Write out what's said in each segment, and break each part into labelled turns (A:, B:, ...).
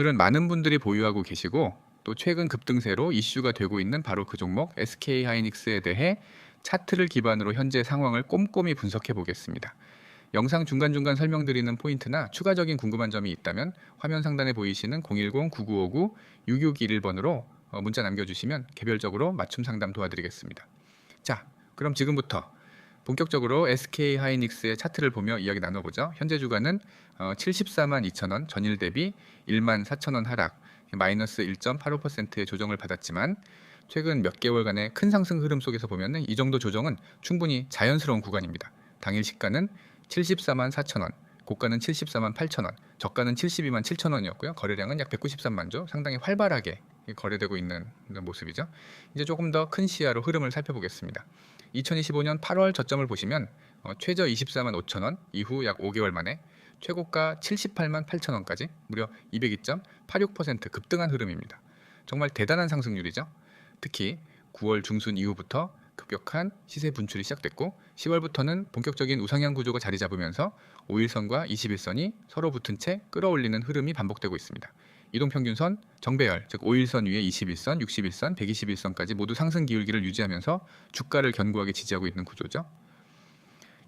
A: 오늘은 많은 분들이 보유하고 계시고 또 최근 급등세로 이슈가 되고 있는 바로 그 종목 SK 하이닉스에 대해 차트를 기반으로 현재 상황을 꼼꼼히 분석해 보겠습니다. 영상 중간중간 설명드리는 포인트나 추가적인 궁금한 점이 있다면 화면 상단에 보이시는 010-9959-6611번으로 어, 문자 남겨주시면 개별적으로 맞춤 상담 도와드리겠습니다. 자, 그럼 지금부터 본격적으로 SK 하이닉스의 차트를 보며 이야기 나눠보죠. 현재 주가는 어, 74만 2천 원, 전일 대비 1만 4천 원 하락, 마이너스 1.85%의 조정을 받았지만 최근 몇 개월간의 큰 상승 흐름 속에서 보면은 이 정도 조정은 충분히 자연스러운 구간입니다. 당일 시가는 74만 4천 원, 고가는 74만 8천 원, 저가는 72만 7천 원이었고요. 거래량은 약 193만 조, 상당히 활발하게 거래되고 있는 모습이죠. 이제 조금 더 큰 시야로 흐름을 살펴보겠습니다. 2025년 8월 저점을 보시면 어, 최저 24만 5천 원 이후 약 5개월 만에 최고가 78만 8천 원까지 무려 202.86% 급등한 흐름입니다. 정말 대단한 상승률이죠. 특히 9월 중순 이후부터 급격한 시세 분출이 시작됐고 10월부터는 본격적인 우상향 구조가 자리 잡으면서 5일선과 21선이 서로 붙은 채 끌어올리는 흐름이 반복되고 있습니다. 이동평균선, 정배열, 즉 5일선 위에 21선, 61선, 121선까지 모두 상승 기울기를 유지하면서 주가를 견고하게 지지하고 있는 구조죠.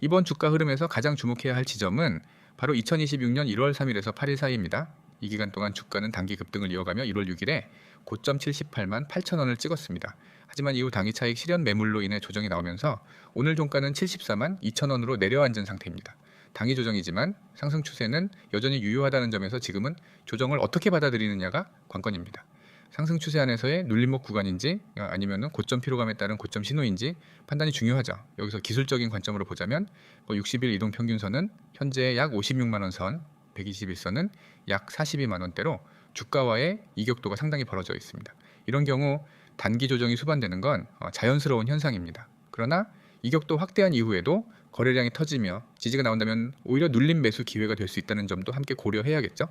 A: 이번 주가 흐름에서 가장 주목해야 할 지점은 바로 2026년 1월 3일에서 8일 사이입니다. 이 기간 동안 주가는 단기 급등을 이어가며 1월 6일에 고점 78만 8천 원을 찍었습니다. 하지만 이후 당일 차익 실현 매물로 인해 조정이 나오면서 오늘 종가는 74만 2천 원으로 내려앉은 상태입니다. 당위 조정이지만 상승 추세는 여전히 유효하다는 점에서 지금은 조정을 어떻게 받아들이느냐가 관건입니다. 상승 추세 안에서의 눌림목 구간인지 아니면 고점 피로감에 따른 고점 신호인지 판단이 중요하죠. 여기서 기술적인 관점으로 보자면 60일 이동 평균선은 현재 약 56만 원 선, 121선은 약 42만 원대로 주가와의 이격도가 상당히 벌어져 있습니다. 이런 경우 단기 조정이 수반되는 건 어, 자연스러운 현상입니다. 그러나 이격도 확대한 이후에도 거래량이 터지며 지지가 나온다면 오히려 눌림 매수 기회가 될 수 있다는 점도 함께 고려해야겠죠.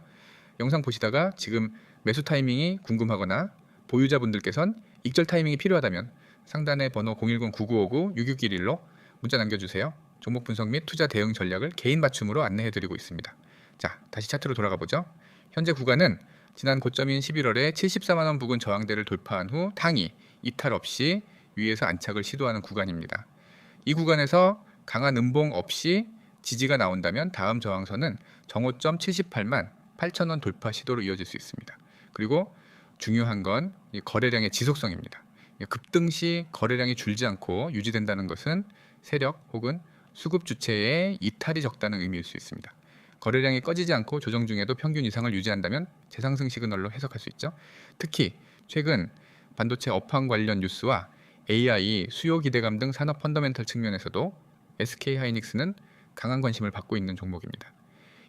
A: 영상 보시다가 지금 매수 타이밍이 궁금하거나 보유자분들께선 익절 타이밍이 필요하다면 상단의 번호 010-9959-6611로 문자 남겨주세요. 종목 분석 및 투자 대응 전략을 개인 맞춤으로 안내해드리고 있습니다. 자, 다시 차트로 돌아가 보죠. 현재 구간은 지난 고점인 11월에 74만 원 부근 저항대를 돌파한 후 당이 이탈 없이 위에서 안착을 시도하는 구간입니다. 이 구간에서 강한 음봉 없이 지지가 나온다면 다음 저항선은 정오점 78만 8천 원 돌파 시도로 이어질 수 있습니다. 그리고 중요한 건 거래량의 지속성입니다. 급등 시 거래량이 줄지 않고 유지된다는 것은 세력 혹은 수급 주체의 이탈이 적다는 의미일 수 있습니다. 거래량이 꺼지지 않고 조정 중에도 평균 이상을 유지한다면 재상승 시그널로 해석할 수 있죠. 특히 최근 반도체 업황 관련 뉴스와 AI 수요 기대감 등 산업 펀더멘털 측면에서도 SK 하이닉스는 강한 관심을 받고 있는 종목입니다.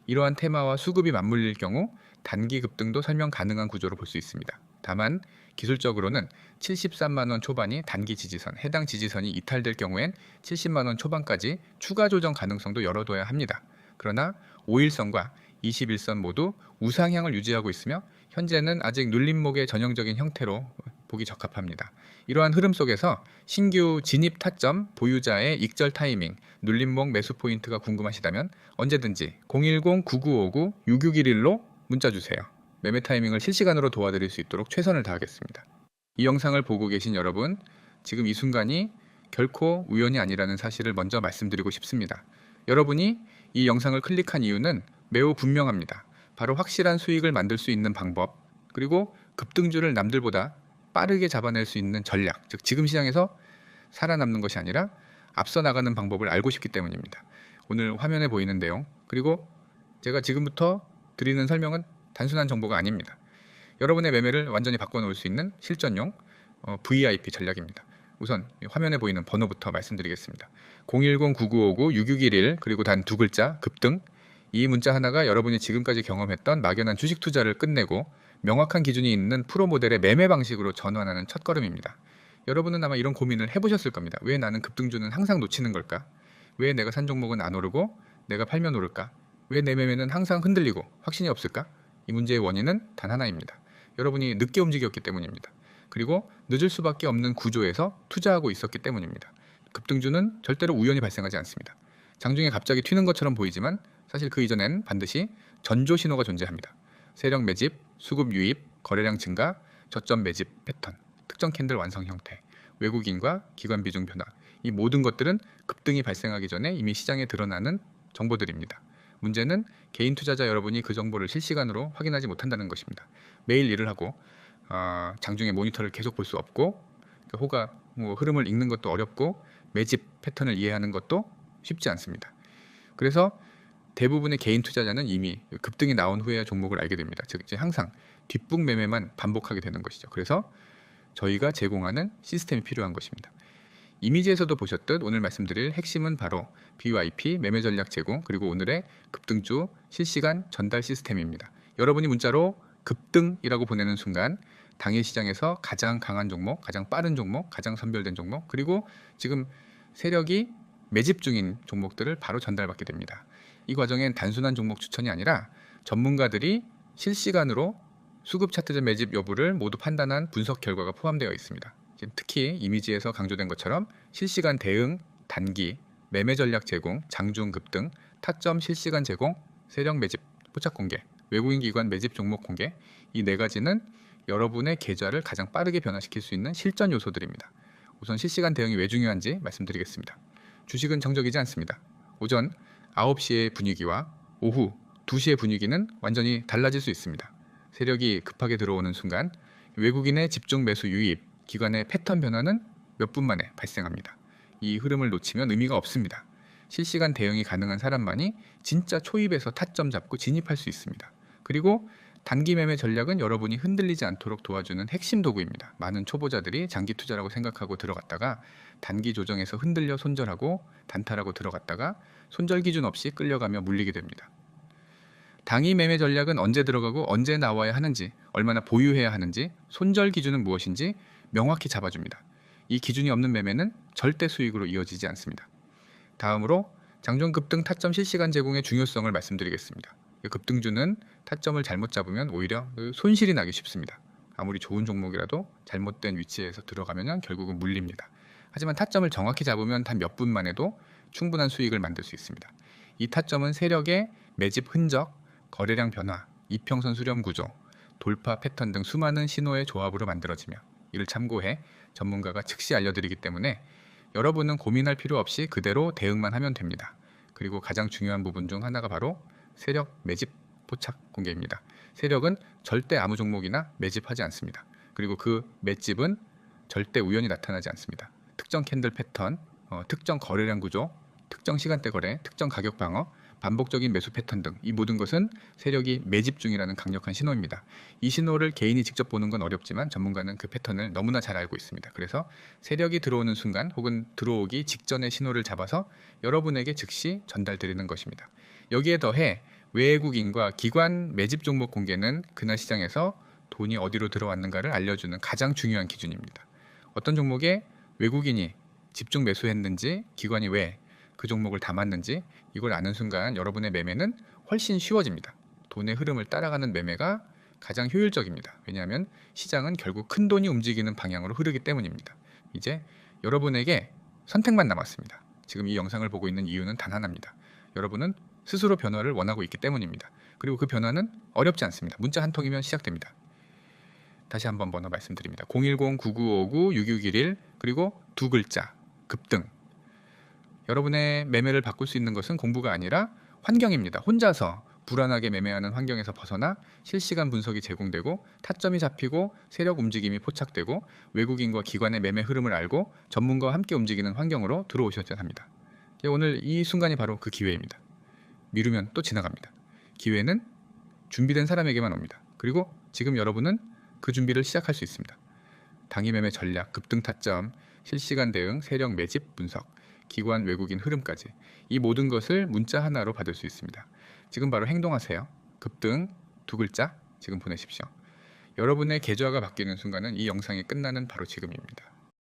A: 이러한 테마와 수급이 맞물릴 경우 단기 급등도 설명 가능한 구조로 볼 수 있습니다. 다만 기술적으로는 73만 원 초반이 단기 지지선, 해당 지지선이 이탈될 경우엔 70만 원 초반까지 추가 조정 가능성도 열어둬야 합니다. 그러나 5일선과 21선 모두 우상향을 유지하고 있으며 현재는 아직 눌림목의 전형적인 형태로 보기 적합합니다. 이러한 흐름 속에서 신규 진입 타점, 보유자의 익절 타이밍, 눌림목 매수 포인트가 궁금하시다면 언제든지 010-9959-6611로 문자 주세요. 매매 타이밍을 실시간으로 도와드릴 수 있도록 최선을 다하겠습니다. 이 영상을 보고 계신 여러분, 지금 이 순간이 결코 우연이 아니라는 사실을 먼저 말씀드리고 싶습니다. 여러분이 이 영상을 클릭한 이유는 매우 분명합니다. 바로 확실한 수익을 만들 수 있는 방법, 그리고 급등주를 남들보다 빠르게 잡아낼 수 있는 전략, 즉 지금 시장에서 살아남는 것이 아니라 앞서 나가는 방법을 알고 싶기 때문입니다. 오늘 화면에 보이는 내용, 그리고 제가 지금부터 드리는 설명은 단순한 정보가 아닙니다. 여러분의 매매를 완전히 바꿔놓을 수 있는 실전용 어, VIP 전략입니다. 우선 화면에 보이는 번호부터 말씀드리겠습니다. 010-9959-6611 그리고 단 두 글자 급등 이 문자 하나가 여러분이 지금까지 경험했던 막연한 주식 투자를 끝내고 명확한 기준이 있는 프로 모델의 매매 방식으로 전환하는 첫걸음입니다. 여러분은 아마 이런 고민을 해보셨을 겁니다. 왜 나는 급등주는 항상 놓치는 걸까? 왜 내가 산 종목은 안 오르고 내가 팔면 오를까? 왜 내 매매는 항상 흔들리고 확신이 없을까? 이 문제의 원인은 단 하나입니다. 여러분이 늦게 움직였기 때문입니다. 그리고 늦을 수밖에 없는 구조에서 투자하고 있었기 때문입니다. 급등주는 절대로 우연히 발생하지 않습니다. 장중에 갑자기 튀는 것처럼 보이지만 사실 그 이전엔 반드시 전조 신호가 존재합니다. 세력 매집, 수급 유입, 거래량 증가, 저점 매집 패턴, 특정 캔들 완성 형태, 외국인과 기관 비중 변화. 이 모든 것들은 급등이 발생하기 전에 이미 시장에 드러나는 정보들입니다. 문제는 개인 투자자 여러분이 그 정보를 실시간으로 확인하지 못한다는 것입니다. 매일 일을 하고 어, 장중에 모니터를 계속 볼 수 없고 그 호가 뭐 흐름을 읽는 것도 어렵고 매집 패턴을 이해하는 것도 쉽지 않습니다. 그래서 대부분의 개인 투자자는 이미 급등이 나온 후에 종목을 알게 됩니다. 즉 이제 항상 뒷북 매매만 반복하게 되는 것이죠. 그래서 저희가 제공하는 시스템이 필요한 것입니다. 이미지에서도 보셨듯 오늘 말씀드릴 핵심은 바로 BYP 매매 전략 제공 그리고 오늘의 급등주 실시간 전달 시스템입니다. 여러분이 문자로 급등이라고 보내는 순간 당일 시장에서 가장 강한 종목, 가장 빠른 종목, 가장 선별된 종목 그리고 지금 세력이 매집 중인 종목들을 바로 전달받게 됩니다. 이 과정엔 단순한 종목 추천이 아니라 전문가들이 실시간으로 수급 차트전 매집 여부를 모두 판단한 분석 결과가 포함되어 있습니다. 특히 이미지에서 강조된 것처럼 실시간 대응, 단기, 매매 전략 제공, 장중 급등, 타점 실시간 제공, 세력 매집, 포착 공개, 외국인 기관 매집 종목 공개 이 네 가지는 여러분의 계좌를 가장 빠르게 변화시킬 수 있는 실전 요소들입니다. 우선 실시간 대응이 왜 중요한지 말씀드리겠습니다. 주식은 정적이지 않습니다. 오전 9시의 분위기와 오후 2시의 분위기는 완전히 달라질 수 있습니다. 세력이 급하게 들어오는 순간 외국인의 집중 매수 유입, 기관의 패턴 변화는 몇 분 만에 발생합니다. 이 흐름을 놓치면 의미가 없습니다. 실시간 대응이 가능한 사람만이 진짜 초입에서 타점 잡고 진입할 수 있습니다. 그리고 단기 매매 전략은 여러분이 흔들리지 않도록 도와주는 핵심 도구입니다. 많은 초보자들이 장기 투자라고 생각하고 들어갔다가 단기 조정에서 흔들려 손절하고 단타라고 들어갔다가 손절 기준 없이 끌려가며 물리게 됩니다. 당위 매매 전략은 언제 들어가고 언제 나와야 하는지, 얼마나 보유해야 하는지, 손절 기준은 무엇인지 명확히 잡아줍니다. 이 기준이 없는 매매는 절대 수익으로 이어지지 않습니다. 다음으로 장중 급등 타점 실시간 제공의 중요성을 말씀드리겠습니다. 그 급등주는 타점을 잘못 잡으면 오히려 그 손실이 나기 쉽습니다. 아무리 좋은 종목이라도 잘못된 위치에서 들어가면 결국은 물립니다. 하지만 타점을 정확히 잡으면 단 몇 분만 해도 충분한 수익을 만들 수 있습니다. 이 타점은 세력의 매집 흔적, 거래량 변화, 이평선 수렴 구조, 돌파 패턴 등 수많은 신호의 조합으로 만들어지며 이를 참고해 전문가가 즉시 알려드리기 때문에 여러분은 고민할 필요 없이 그대로 대응만 하면 됩니다. 그리고 가장 중요한 부분 중 하나가 바로 세력 매집 포착 공개입니다. 세력은 절대 아무 종목이나 매집하지 않습니다. 그리고 그 매집은 절대 우연히 나타나지 않습니다. 특정 캔들 패턴, 어, 특정 거래량 구조, 특정 시간대 거래, 특정 가격 방어, 반복적인 매수 패턴 등 이 모든 것은 세력이 매집 중이라는 강력한 신호입니다. 이 신호를 개인이 직접 보는 건 어렵지만 전문가는 그 패턴을 너무나 잘 알고 있습니다. 그래서 세력이 들어오는 순간 혹은 들어오기 직전의 신호를 잡아서 여러분에게 즉시 전달드리는 것입니다. 여기에 더해 외국인과 기관 매집 종목 공개는 그날 시장에서 돈이 어디로 들어왔는가를 알려주는 가장 중요한 기준입니다. 어떤 종목에 외국인이 집중 매수했는지 기관이 왜 그 종목을 담았는지 이걸 아는 순간 여러분의 매매는 훨씬 쉬워집니다. 돈의 흐름을 따라가는 매매가 가장 효율적입니다. 왜냐하면 시장은 결국 큰 돈이 움직이는 방향으로 흐르기 때문입니다. 이제 여러분에게 선택만 남았습니다. 지금 이 영상을 보고 있는 이유는 단 하나입니다. 여러분은 스스로 변화를 원하고 있기 때문입니다. 그리고 그 변화는 어렵지 않습니다. 문자 한 통이면 시작됩니다. 다시 한번 번호 말씀드립니다. 010-9959-6611 그리고 두 글자 급등 여러분의 매매를 바꿀 수 있는 것은 공부가 아니라 환경입니다. 혼자서 불안하게 매매하는 환경에서 벗어나 실시간 분석이 제공되고 타점이 잡히고 세력 움직임이 포착되고 외국인과 기관의 매매 흐름을 알고 전문가와 함께 움직이는 환경으로 들어오셔야 합니다. 예, 오늘 이 순간이 바로 그 기회입니다. 미루면 또 지나갑니다. 기회는 준비된 사람에게만 옵니다. 그리고 지금 여러분은 그 준비를 시작할 수 있습니다. 당위 매매 전략, 급등 타점, 실시간 대응, 세력 매집 분석, 기관 외국인 흐름까지 이 모든 것을 문자 하나로 받을 수 있습니다. 지금 바로 행동하세요. 급등 두 글자 지금 보내십시오. 여러분의 계좌가 바뀌는 순간은 이 영상이 끝나는 바로 지금입니다.